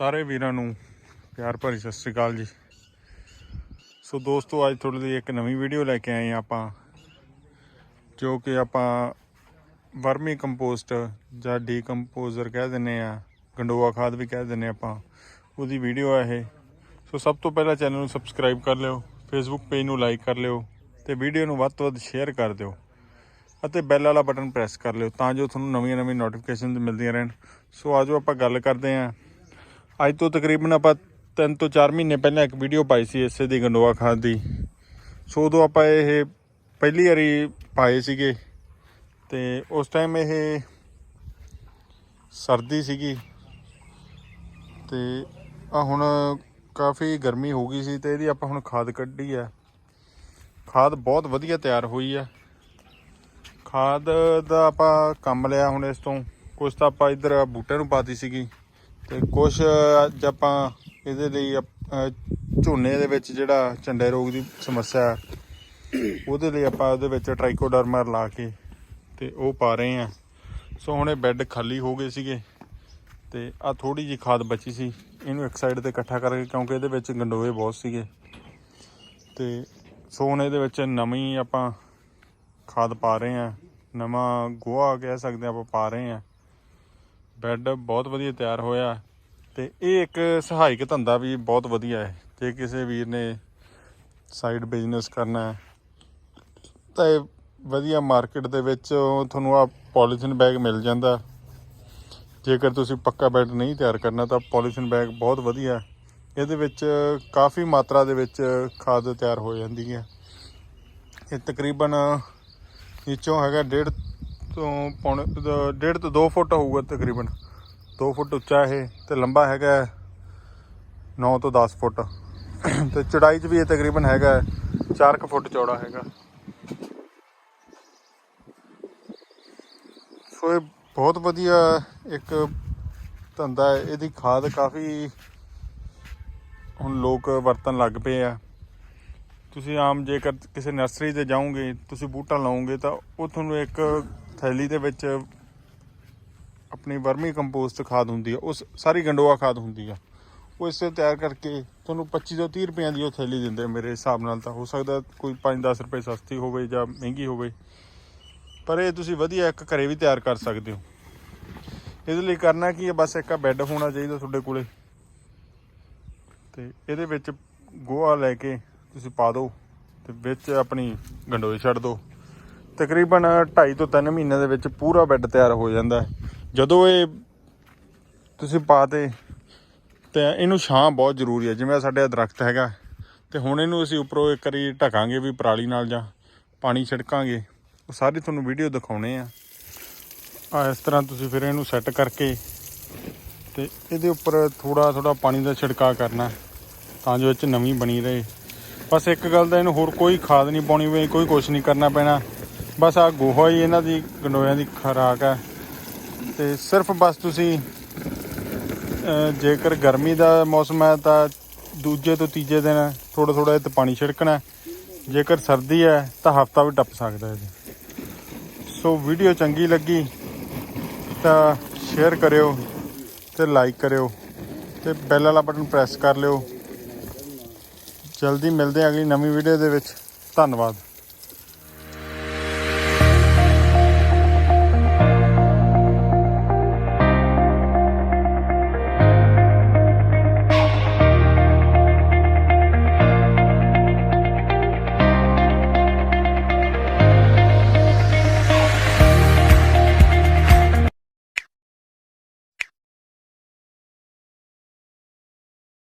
ਸਾਰੇ ਵੀਰਾਂ ਨੂੰ ਪਿਆਰ ਭਰੀ ਸਤਿ ਸ੍ਰੀ ਅਕਾਲ ਜੀ। ਸੋ ਦੋਸਤੋ, ਅੱਜ ਤੁਹਾਡੇ ਲਈ ਇੱਕ ਨਵੀਂ ਵੀਡੀਓ ਲੈ ਕੇ ਆਏ ਹਾਂ ਆਪਾਂ, ਜੋ ਕਿ ਆਪਾਂ ਵਰਮੀ ਕੰਪੋਸਟ ਜਾਂ ਡੀਕੰਪੋਜ਼ਰ ਕਹਿ ਦਿੰਨੇ ਆ ਗੰਡੋਆ ਖਾਦ ਵੀ ਕਹਿ ਦਿੰਨੇ ਆਪਾਂ, ਉਹਦੀ ਵੀਡੀਓ ਆ ਇਹ। ਸੋ ਸਭ ਤੋਂ ਪਹਿਲਾਂ ਚੈਨਲ ਨੂੰ ਸਬਸਕ੍ਰਾਈਬ ਕਰ ਲਿਓ ਫੇਸਬੁੱਕ ਪੇਜ ਨੂੰ ਲਾਈਕ ਕਰ ਲਿਓ ਤੇ ਵੀਡੀਓ ਨੂੰ ਵੱਧ ਤੋਂ ਵੱਧ ਸ਼ੇਅਰ ਕਰ ਦਿਓ ਅਤੇ ਬੈਲ ਵਾਲਾ ਬਟਨ ਪ੍ਰੈਸ ਕਰ ਲਿਓ ਤਾਂ ਜੋ ਤੁਹਾਨੂੰ ਨਵੀਆਂ ਨਵੀਆਂ ਨੋਟੀਫਿਕੇਸ਼ਨਸ ਮਿਲਦੀਆਂ ਰਹਿਣ। ਸੋ ਆਜੋ ਆਪਾਂ ਗੱਲ ਕਰਦੇ ਹਾਂ ਅੱਜ ਤੋਂ ਤਕਰੀਬਨ ਆਪਾਂ 3 ਤੋਂ 4 ਮਹੀਨੇ ਪਹਿਲਾਂ ਇੱਕ ਵੀਡੀਓ ਪਾਈ ਸੀ ਇਸੇ ਦੀ ਗੰਡੋਆ ਖਾਦ ਦੀ। ਸੋ ਉਦੋਂ ਆਪਾਂ ਇਹ ਪਹਿਲੀ ਵਾਰੀ ਪਾਏ ਸੀਗੇ ਤੇ ਉਸ ਟਾਈਮ ਇਹ ਸਰਦੀ ਸੀਗੀ ਤੇ ਆ ਹੁਣ ਕਾਫੀ ਗਰਮੀ ਹੋ ਗਈ ਸੀ ਤੇ ਇਹਦੀ ਆਪਾਂ ਹੁਣ ਖਾਦ ਕੱਢੀ ਆ। ਖਾਦ ਬਹੁਤ ਵਧੀਆ ਤਿਆਰ ਹੋਈ ਆ। ਖਾਦ ਦਾ ਆਪਾਂ ਕੰਮ ਲਿਆ ਹੁਣ ਇਸ ਤੋਂ। ਕੁਝ ਤਾਂ ਆਪਾਂ ਇੱਧਰ ਬੂਟਿਆਂ ਨੂੰ ਪਾਤੀ ਸੀਗੀ। ਤੇ ਕੁਝ ਅੱਜ ਆਪਾਂ ਇਹਦੇ ਲਈ ਅਪ- ਝੋਨੇ ਦੇ ਵਿੱਚ ਜਿਹੜਾ ਝੰਡੇ ਰੋਗ ਦੀ ਸਮੱਸਿਆ ਉਹਦੇ ਲਈ ਆਪਾਂ ਉਹਦੇ ਵਿੱਚ ਟ੍ਰਾਈਕੋਡਰਮਾ ਲਾ ਕੇ ਤੇ ਉਹ ਪਾ ਰਹੇ ਆ। ਸੋ ਹੁਣ ਇਹ ਬੈੱਡ ਖਾਲੀ ਹੋ ਗਏ ਸੀਗੇ ਤੇ ਆ ਥੋੜੀ ਜੀ ਖਾਦ ਬਚੀ ਸੀ, ਇਹਨੂੰ ਇੱਕ ਸਾਈਡ ਤੇ ਇਕੱਠਾ ਕਰਕੇ ਕਿਉਂਕਿ ਇਹਦੇ ਵਿੱਚ ਗੰਡੋਏ ਬਹੁਤ ਸੀਗੇ। ਤੇ ਸੋ ਹੁਣ ਇਹਦੇ ਵਿੱਚ ਨਵੀਂ ਆਪਾਂ ਖਾਦ ਪਾ ਰਹੇ ਆ, ਨਵਾਂ ਗੋਹਾ ਕਹਿ ਸਕਦੇ ਆਪਾਂ ਪਾ ਰਹੇ ਆ। ਬੈੱਡ ਬਹੁਤ ਵਧੀਆ ਤਿਆਰ ਹੋਇਆ ਤੇ ਇਹ ਇੱਕ ਸਹਾਇਕ ਧੰਦਾ ਵੀ ਬਹੁਤ ਵਧੀਆ ਹੈ। ਜੇ ਕਿਸੇ ਵੀਰ ਨੇ ਸਾਈਡ ਬਿਜ਼ਨਸ ਕਰਨਾ ਹੈ, ਤਾਂ ਇਹ ਵਧੀਆ ਮਾਰਕੀਟ ਦੇ ਵਿੱਚ ਤੁਹਾਨੂੰ ਆ ਪੋਲੀਥਿਨ ਬੈਗ ਮਿਲ ਜਾਂਦਾ। ਜੇਕਰ ਤੁਸੀਂ ਪੱਕਾ ਬੈੱਡ ਨਹੀਂ ਤਿਆਰ ਕਰਨਾ, ਤਾਂ ਪੋਲੀਥਿਨ ਬੈਗ ਬਹੁਤ ਵਧੀਆ ਇਹਦੇ ਵਿੱਚ ਕਾਫੀ ਮਾਤਰਾ ਦੇ ਵਿੱਚ ਖਾਦ ਤਿਆਰ ਹੋ ਜਾਂਦੀ ਹੈ। ਇਹ ਤਕਰੀਬਨ ਨੀਚੋਂ ਹੈਗਾ ਡੇਢ ਤੋਂ ਪੌਣੇ ਡੇਢ ਤੋਂ 2 ਫੁੱਟ ਹੋਊਗਾ ਤਕਰੀਬਨ। 2 ਫੁੱਟ ਉੱਚਾ ਇਹ ਤੇ ਲੰਬਾ ਹੈਗਾ 9 ਤੋਂ 10 ਫੁੱਟ। ਤੇ ਚੜਾਈ 'ਚ ਵੀ ਇਹ ਤਕਰੀਬਨ ਹੈਗਾ 4 ਫੁੱਟ ਚੌੜਾ ਹੈਗਾ। ਸੋ ਇਹ ਬਹੁਤ ਵਧੀਆ ਇੱਕ ਧੰਦਾ ਹੈ। ਇਹਦੀ ਖਾਦ ਕਾਫੀ ਹੁਣ ਲੋਕ ਵਰਤਣ ਲੱਗ ਪਏ ਆ। ਤੁਸੀਂ ਆਮ ਜੇਕਰ ਕਿਸੇ ਨਰਸਰੀ ਤੇ ਜਾਓਗੇ, ਤੁਸੀਂ ਬੂਟਾ ਲਾਓਗੇ ਤਾਂ ਉਹ ਤੁਹਾਨੂੰ ਇੱਕ ਥੈਲੀ ਦੇ ਵਿੱਚ ਆਪਣੀ ਵਰਮੀ ਕੰਪੋਸਟ ਖਾਦ ਹੁੰਦੀ ਆ ਉਸ ਸਾਰੀ ਗੰਡੋਆ ਖਾਦ ਹੁੰਦੀ ਆ। ਉਹ ਇਸੇ ਤਿਆਰ ਕਰਕੇ ਤੁਹਾਨੂੰ 25 ਤੋਂ 30 ਰੁਪਈਆਂ ਦੀ ਉਹ ਥੈਲੀ ਦਿੰਦੇ ਮੇਰੇ ਹਿਸਾਬ ਨਾਲ ਤਾਂ। ਹੋ ਸਕਦਾ ਕੋਈ 5-10 ਰੁਪਏ ਸਸਤੀ ਹੋਵੇ ਜਾਂ ਮਹਿੰਗੀ ਹੋਵੇ। ਪਰ ਇਹ ਤੁਸੀਂ ਵਧੀਆ ਇੱਕ ਘਰੇ ਵੀ ਤਿਆਰ ਕਰ ਸਕਦੇ ਹੋ। ਇਹਦੇ ਲਈ ਕਰਨਾ ਕੀ ਹੈ ਬਸ ਇੱਕ ਬੈੱਡ ਹੋਣਾ ਚਾਹੀਦਾ ਤੁਹਾਡੇ ਕੋਲੇ। ਤੇ ਇਹਦੇ ਵਿੱਚ ਗੋਹਾ ਲੈ ਕੇ ਤੁਸੀਂ ਪਾ ਦਿਓ ਤੇ ਵਿੱਚ ਆਪਣੀ ਗੰਡੋਏ ਛੱਡ ਦਿਓ। ਤਕਰੀਬਨ 2.5 ਤੋਂ 3 ਮਹੀਨੇ ਦੇ ਵਿੱਚ ਪੂਰਾ ਬੈੱਡ ਤਿਆਰ ਹੋ ਜਾਂਦਾ ਜਦੋਂ ਇਹ ਤੁਸੀਂ ਪਾਤੇ ਤੇ ਇਹਨੂੰ ਛਾਂ ਬਹੁਤ ਜ਼ਰੂਰੀ ਹੈ। ਜਿਵੇਂ ਆਹ ਸਾਡੇ ਦਰਖਤ ਹੈਗਾ, ਤੇ ਹੁਣ ਇਹਨੂੰ ਅਸੀਂ ਉੱਪਰੋਂ ਇੱਕ ਵਾਰੀ ਢਕਾਂਗੇ ਵੀ ਪਰਾਲੀ ਨਾਲ ਜਾਂ ਪਾਣੀ ਛਿੜਕਾਂਗੇ। ਉਹ ਸਾਰੇ ਤੁਹਾਨੂੰ ਵੀਡੀਓ ਦਿਖਾਉਣੇ ਆ। ਆ ਇਸ ਤਰ੍ਹਾਂ ਤੁਸੀਂ ਫਿਰ ਇਹਨੂੰ ਸੈੱਟ ਕਰਕੇ ਤੇ ਇਹਦੇ ਉੱਪਰ ਥੋੜਾ ਥੋੜਾ ਪਾਣੀ ਦਾ ਛਿੜਕਾਅ ਕਰਨਾ ਤਾਂ ਜੋ ਇਹ 'ਚ ਨਵੀਂ ਬਣੀ ਰਹੇ। ਬਸ ਇੱਕ ਗੱਲ ਦਾ ਇਹਨੂੰ ਹੋਰ ਕੋਈ ਖਾਦ ਨਹੀਂ ਪਾਉਣੀ ਪਈ ਕੋਈ ਕੁਛ ਨਹੀਂ ਕਰਨਾ ਪੈਣਾ। ਬਸ ਆ ਗੋਹਾ ਹੀ ਇਹਨਾਂ ਦੀ ਗੰਡੋਇਆਂ ਦੀ ਖੁਰਾਕ ਹੈ। ਤੇ ਸਿਰਫ ਬਸ ਤੁਸੀਂ ਜੇਕਰ ਗਰਮੀ ਦਾ ਮੌਸਮ ਹੈ ਤਾਂ ਦੂਜੇ ਤੋਂ ਤੀਜੇ ਦਿਨ ਥੋੜਾ ਥੋੜਾ ਇਹ 'ਤੇ ਪਾਣੀ ਛਿੜਕਣਾ ਜੇਕਰ ਸਰਦੀ ਹੈ ਤਾਂ ਹਫਤਾ ਵੀ ਟੱਪ ਸਕਦਾ ਹੈ ਸੋ ਵੀਡੀਓ ਚੰਗੀ ਲੱਗੀ ਤਾਂ ਸ਼ੇਅਰ ਕਰਿਓ ਤੇ ਲਾਈਕ ਕਰਿਓ ਤੇ ਬੈਲ ਵਾਲਾ ਬਟਨ ਪ੍ਰੈਸ ਕਰ ਲਿਓ। ਜਲਦੀ ਮਿਲਦੇ ਹਾਂ ਅਗਲੀ ਨਵੀਂ ਵੀਡੀਓ ਦੇ ਵਿੱਚ। ਧੰਨਵਾਦ।